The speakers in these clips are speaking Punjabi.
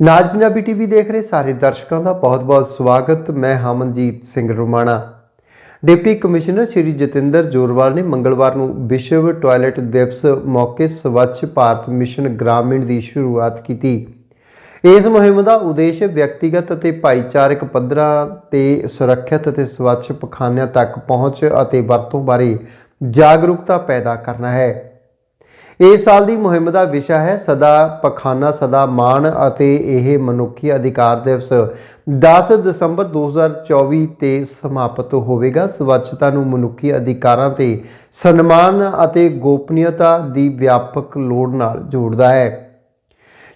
ਨਾਜ ਪੰਜਾਬੀ ਟੀਵੀ ਦੇਖ ਰਹੇ ਸਾਰੇ ਦਰਸ਼ਕਾਂ ਦਾ ਬਹੁਤ-ਬਹੁਤ ਸਵਾਗਤ। ਮੈਂ ਹਮਨਜੀਤ ਸਿੰਘ ਰੋਮਾਣਾ। ਡਿਪਟੀ ਕਮਿਸ਼ਨਰ ਸ਼੍ਰੀ ਜਤਿੰਦਰ ਜੋਰਵਾਲ ਨੇ ਮੰਗਲਵਾਰ ਨੂੰ ਵਿਸ਼ਵ ਟਾਇਲਟ ਦਿਵਸ ਮੌਕੇ ਸਵੱਛ ਭਾਰਤ ਮਿਸ਼ਨ ਗ੍ਰਾਮੀਣ ਦੀ ਸ਼ੁਰੂਆਤ ਕੀਤੀ। ਇਸ ਮੁਹਿੰਮ ਦਾ ਉਦੇਸ਼ ਵਿਅਕਤੀਗਤ ਅਤੇ ਭਾਈਚਾਰਕ ਪੱਧਰਾਂ ਤੇ ਸੁਰੱਖਿਅਤ ਅਤੇ ਸਵੱਛ ਪਖਾਨਿਆਂ ਤੱਕ ਪਹੁੰਚ ਅਤੇ ਵਰਤੋਂ ਬਾਰੇ ਜਾਗਰੂਕਤਾ ਪੈਦਾ ਕਰਨਾ ਹੈ। ਇਸ ਸਾਲ ਦੀ ਮੁਹਿੰਮ ਦਾ ਵਿਸ਼ਾ ਹੈ ਸਦਾ ਪਖਾਨਾ, ਸਦਾ ਮਾਣ ਅਤੇ ਇਹ ਮਨੁੱਖੀ ਅਧਿਕਾਰ ਦਿਵਸ। 10 ਦਸੰਬਰ 2024 ਤੇ ਸਮਾਪਤ ਹੋਵੇਗਾ। ਸਵੱਛਤਾ ਨੂੰ ਮਨੁੱਖੀ ਅਧਿਕਾਰਾਂ ਤੇ ਸਨਮਾਨ ਅਤੇ ਗੋਪਨੀਯਤਾ ਦੀ ਵਿਆਪਕ ਲੋੜ ਨਾਲ ਜੋੜਦਾ ਹੈ।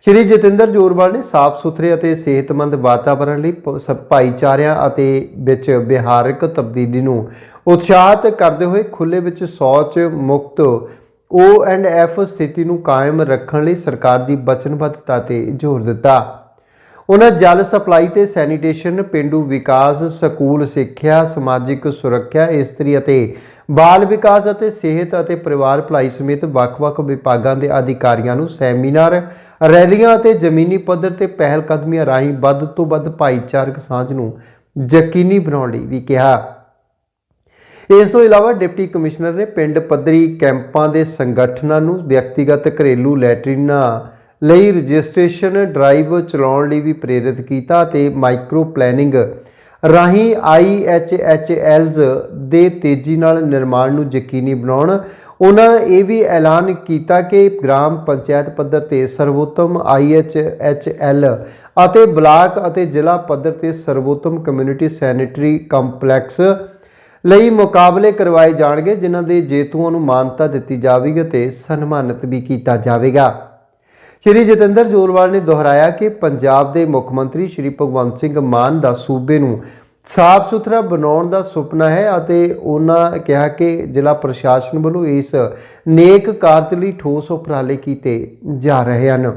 ਸ਼੍ਰੀ ਜਤਿੰਦਰ ਜੋਰਵਾਲ ਨੇ ਸਾਫ਼ ਸੁਥਰੇ ਅਤੇ ਸਿਹਤਮੰਦ ਵਾਤਾਵਰਣ ਲਈ ਪ- ਭਾਈਚਾਰਿਆਂ ਅਤੇ ਵਿੱਚ ਵਿਹਾਰਕ ਤਬਦੀਲੀ ਨੂੰ ਉਤਸ਼ਾਹਿਤ ਕਰਦੇ ਹੋਏ ਖੁੱਲੇ ਵਿੱਚ ਸ਼ੌਚ ਮੁਕਤ ਓ ਐਂਡ ਐਫ ਸਥਿਤੀ ਨੂੰ ਕਾਇਮ ਰੱਖਣ ਲਈ ਸਰਕਾਰ ਦੀ ਵਚਨਬੱਧਤਾ ਤੇ ਜ਼ੋਰ ਦਿੱਤਾ। ਉਹਨਾਂ ਜਲ ਸਪਲਾਈ ਤੇ ਸੈਨੀਟੇਸ਼ਨ, ਪਿੰਡੂ ਵਿਕਾਸ, ਸਕੂਲ ਸਿੱਖਿਆ, ਸਮਾਜਿਕ ਸੁਰੱਖਿਆ, ਇਸਤਰੀ ਅਤੇ ਬਾਲ ਵਿਕਾਸ ਅਤੇ ਸਿਹਤ ਅਤੇ ਪਰਿਵਾਰ ਭਲਾਈ ਸਮੇਤ ਵੱਖ-ਵੱਖ ਵਿਭਾਗਾਂ ਦੇ ਅਧਿਕਾਰੀਆਂ ਨੂੰ ਸੈਮੀਨਾਰ, ਰੈਲੀਆਂ ਅਤੇ ਜ਼ਮੀਨੀ ਪੱਧਰ ਤੇ ਪਹਿਲ ਕਦਮੀਆਂ ਰਾਹੀਂ ਵੱਧ ਤੋਂ ਵੱਧ ਭਾਈਚਾਰਕ ਸਾਂਝ ਨੂੰ ਯਕੀਨੀ ਬਣਾਉਣ ਲਈ ਵੀ ਕਿਹਾ। ਇਸ ਤੋਂ ਇਲਾਵਾ ਡਿਪਟੀ ਕਮਿਸ਼ਨਰ ਨੇ ਪਿੰਡ ਪੱਧਰੀ ਕੈਂਪਾਂ ਦੇ ਸੰਗਠਨਾਂ ਨੂੰ ਵਿਅਕਤੀਗਤ ਘਰੇਲੂ ਲੈਟਰੀਨਾਂ ਲਈ ਰਜਿਸਟ੍ਰੇਸ਼ਨ ਡਰਾਈਵ ਚਲਾਉਣ ਲਈ ਵੀ ਪ੍ਰੇਰਿਤ ਕੀਤਾ ਤੇ ਮਾਈਕਰੋ ਪਲੈਨਿੰਗ ਰਾਹੀਂ ਆਈਐਚਐਚਐਲਜ਼ ਦੇ ਤੇਜ਼ੀ ਨਾਲ ਨਿਰਮਾਣ ਨੂੰ ਯਕੀਨੀ ਬਣਾਉਣ। ਉਹਨਾਂ ਇਹ ਵੀ ਐਲਾਨ ਕੀਤਾ ਕਿ ਗ੍ਰਾਮ ਪੰਚਾਇਤ ਪੱਧਰ ਤੇ ਸਰਵੋਤਮ ਆਈਐਚਐਚਐਲ ਅਤੇ ਬਲਾਕ ਅਤੇ ਜ਼ਿਲ੍ਹਾ ਪੱਧਰ ਤੇ ਸਰਵੋਤਮ ਕਮਿਊਨਿਟੀ ਸੈਨੇਟਰੀ ਕੰਪਲੈਕਸ ਲਈ ਮੁਕਾਬਲੇ ਕਰਵਾਏ ਜਾਣਗੇ, ਜਿਨ੍ਹਾਂ ਦੇ ਜੇਤੂਆਂ ਨੂੰ ਮਾਨਤਾ ਦਿੱਤੀ ਜਾਵੇਗੀ ਤੇ ਸਨਮਾਨਿਤ ਵੀ ਕੀਤਾ ਜਾਵੇਗਾ। ਸ਼੍ਰੀ ਜਤਿੰਦਰ ਜੋਲਵਾਲ ਨੇ ਦੁਹਰਾਇਆ ਕਿ ਪੰਜਾਬ ਦੇ ਮੁੱਖ ਮੰਤਰੀ ਸ਼੍ਰੀ ਭਗਵੰਤ ਸਿੰਘ ਮਾਨ ਦਾ ਸੂਬੇ ਨੂੰ ਸਾਫ਼ ਸੁਥਰਾ ਬਣਾਉਣ ਦਾ ਸੁਪਨਾ ਹੈ ਅਤੇ ਉਹਨਾਂ ਕਿਹਾ ਕਿ ਜ਼ਿਲ੍ਹਾ ਪ੍ਰਸ਼ਾਸਨ ਵੱਲੋਂ ਇਸ ਨੇਕ ਕਾਰਜ ਲਈ ਠੋਸ ਉਪਰਾਲੇ ਕੀਤੇ ਜਾ ਰਹੇ ਹਨ।